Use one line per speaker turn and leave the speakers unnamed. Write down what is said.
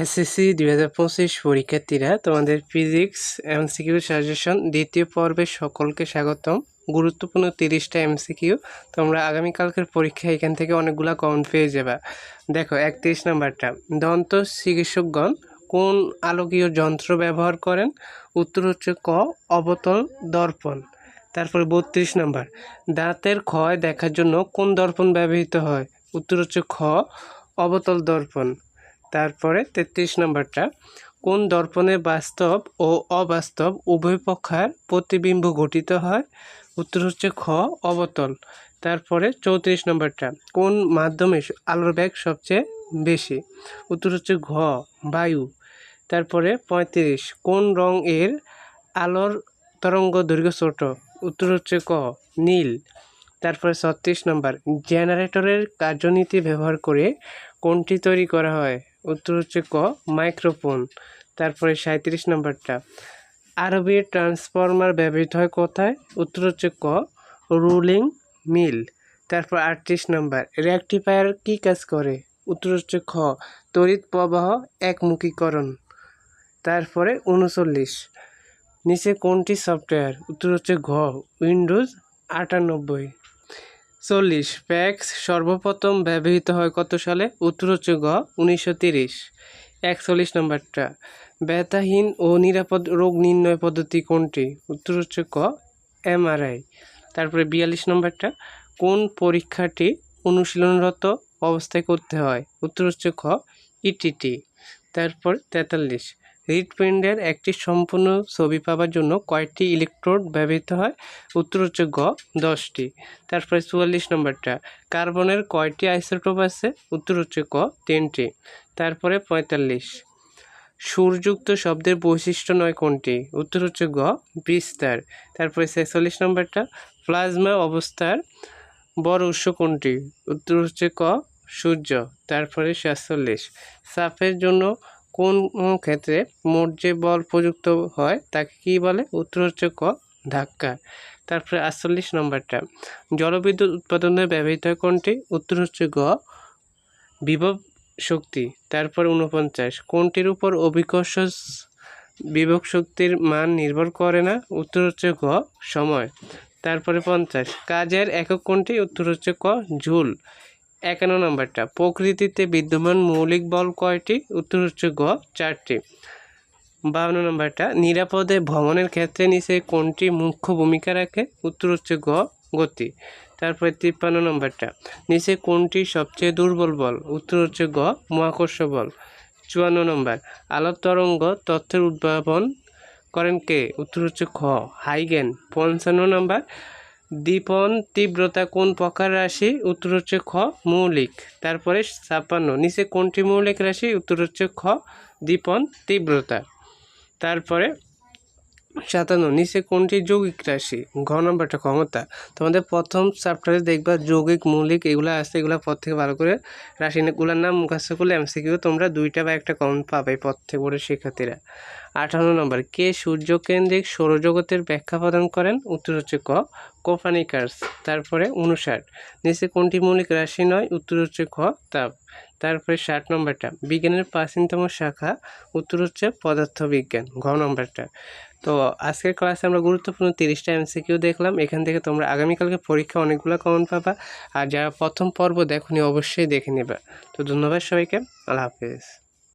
SSC দুই হাজার পঁচিশ পরীক্ষার্থীরা তোমাদের ফিজিক্স, এমসিকিউ, সাজেশন দ্বিতীয় পর্বে সকলকে স্বাগতম। গুরুত্বপূর্ণ তিরিশটা এমসিকিউ। তোমরা আগামীকালকের পরীক্ষা এখান থেকে অনেকগুলা কমেন্ট পেয়ে যাবা। দেখো, একত্রিশ নাম্বারটা। দন্ত চিকিৎসকগণ কোন আলোকীয় যন্ত্র ব্যবহার করেন? উত্তর হচ্ছে ক, অবতল দর্পণ। তারপরে বত্রিশ নাম্বার। দাঁতের ক্ষয় দেখার জন্য কোন দর্পণ ব্যবহৃত হয়? উত্তর হচ্ছে খ, অবতল দর্পণ। তারপরে তেত্রিশ নম্বরটা, কোন দর্পণে বাস্তব ও অবাস্তব উভয় পক্ষার প্রতিবিম্ব গঠিত হয়? উত্তর হচ্ছে খ, অবতল। তারপরে চৌত্রিশ নম্বরটা, কোন মাধ্যমে আলোর ব্যাগ সবচেয়ে বেশি? উত্তর হচ্ছে ঘ, বায়ু। তারপরে পঁয়ত্রিশ, কোন রং এর আলোর তরঙ্গ দৈর্ঘ্য ছোট? উত্তর হচ্ছে ক, নীল। তারপরে ছত্রিশ নম্বর, জেনারেটরের কার্যনীতি ব্যবহার করে কোনটি তৈরি করা হয়? উত্তর হচ্ছে ক, মাইক্রোফোন। তারপরে সাঁত্রিশ নম্বরটা। আরবি ট্রান্সফর্মার ব্যবহৃত হয় কোথায়? উত্তর হচ্ছে ক, রুলিং মিল। তারপর আটত্রিশ নম্বর, রেকটিফায়ার কী কাজ করে? উত্তর হচ্ছে খ, তড়িৎ প্রবাহ একমুখীকরণ। তারপরে উনচল্লিশ, নিচে কোনটি সফটওয়্যার? উত্তর হচ্ছে ঘ, উইন্ডোজ আটানব্বই। চল্লিশ। প্যাক্স সর্বপ্রথম ব্যবহৃত হয় কত সালে? উত্তর হচ্ছে গ, উনিশশো তিরিশ। একচল্লিশ নম্বরটা। ব্যথাহীন ও নিরাপদ রোগ নির্ণয় পদ্ধতি কোনটি? উত্তর হচ্ছে ক, এমআরআই। তারপরে বিয়াল্লিশ নম্বরটা। কোন পরীক্ষাটি অনুশীলনরত অবস্থায় করতে হয়? উত্তর হচ্ছে খ, ইটিটি। তারপর তেতাল্লিশ। হৃৎপিণ্ডের একটি সম্পূর্ণ ছবি পাওয়ার জন্য কয়টি ইলেকট্রোড ব্যবহৃত হয়। উত্তর হচ্ছে গ, দশটি। তারপরে চুয়াল্লিশ নম্বরটা, কার্বনের কয়টি আইসোটোপ আছে? উত্তর হচ্ছে ক, তিনটি। তারপরে পঁয়তাল্লিশ সুরযুক্ত শব্দের বৈশিষ্ট্য নয় কোনটি? উত্তর হচ্ছে গ, বিস্তার। তারপরে ছেচল্লিশ নম্বরটা, প্লাজমা অবস্থার বড় উৎস কোনটি? উত্তর হচ্ছে ক, সূর্য। তারপরে সাতচল্লিশ সাপের জন্য কোন ক্ষেত্রে মোট যে বল প্রযুক্ত হয় তাকে কী বলে? উত্তর হচ্ছে ক, ধাক্কা। তারপরে আটচল্লিশ নম্বরটা। জলবিদ্যুৎ উৎপাদনে ব্যবহৃত কোনটি? উত্তর হচ্ছে গ, বিভব শক্তি। তারপর উনপঞ্চাশ কোনটির উপর অভিকর্ষ বিভব শক্তির মান নির্ভর করে না? উত্তর হচ্ছে গ, সময়। তারপরে পঞ্চাশ। কাজের একক কোনটি? উত্তর হচ্ছে ক ঝুল একান্ন নম্বরটা। প্রকৃতিতে বিদ্যমান মৌলিক বল কয়টি? উত্তর হচ্ছে গ, চারটি। বাউন্ন নম্বরটা, নিরাপদে ভ্রমণের ক্ষেত্রে নিচে কোনটি মুখ্য ভূমিকা রাখে? উত্তর হচ্ছে গ, গতি। তারপরে তিপ্পান্ন নম্বরটা, নিচে কোনটি সবচেয়ে দুর্বল বল? উত্তর হচ্ছে গ, মহাকর্ষ বল। চুয়ান্ন নম্বর, আলোর তরঙ্গ তথ্যের উদ্ভাবন করেন কে? উত্তর হচ্ছে খ, হাইগেন। পঞ্চান্ন নম্বর দীপন তীব্রতা কোন প্রকার রাশি? উত্তর হচ্ছে খ, মৌলিক। তারপরে ছাপ্পান্ন, নিচে কোনটি মৌলিক রাশি? উত্তর হচ্ছে খ দীপন তীব্রতা। তারপরে সাতান্ন, নিচে কোনটি যৌগিক রাশি? ঘ নম্বরটা ক্ষমতা। তোমাদের প্রথম চ্যাপ্টারে দেখবা যৌগিক, মৌলিক, এগুলো আছে, এগুলো পর থেকে ভালো করে রাসায়নিকগুলোর নাম মুখাস্ত করলে এমসিকিউ তোমরা দুইটা বা একটা কমন পাবে পর থেকে পড়ে শিক্ষার্থীরা। আঠান্ন নম্বর, কে সূর্যকেন্দ্রিক সৌরজগতের ব্যাখ্যা প্রদান করেন? উত্তর হচ্ছে ক, কোপানিকার্স। তারপরে উনষাট নিচে কোনটি মৌলিক রাশি নয়? উত্তর হচ্ছে খ, তাপ। তারপরে ষাট নম্বরটা, বিজ্ঞানের প্রাচীনতম শাখা? উত্তর হচ্ছে পদার্থবিজ্ঞান। ঘ নম্বরটা তো আজকের ক্লাসে আমরা গুরুত্বপূর্ণ তিরিশটা এমসিকিউ দেখলাম। এখান থেকে তোমরা আগামীকালকে পরীক্ষা অনেকগুলো কমন পাবা। আর যারা প্রথম পর্ব দেখনি, অবশ্যই দেখে নেবা। তো ধন্যবাদ সবাইকে। আল্লাহ হাফিজ।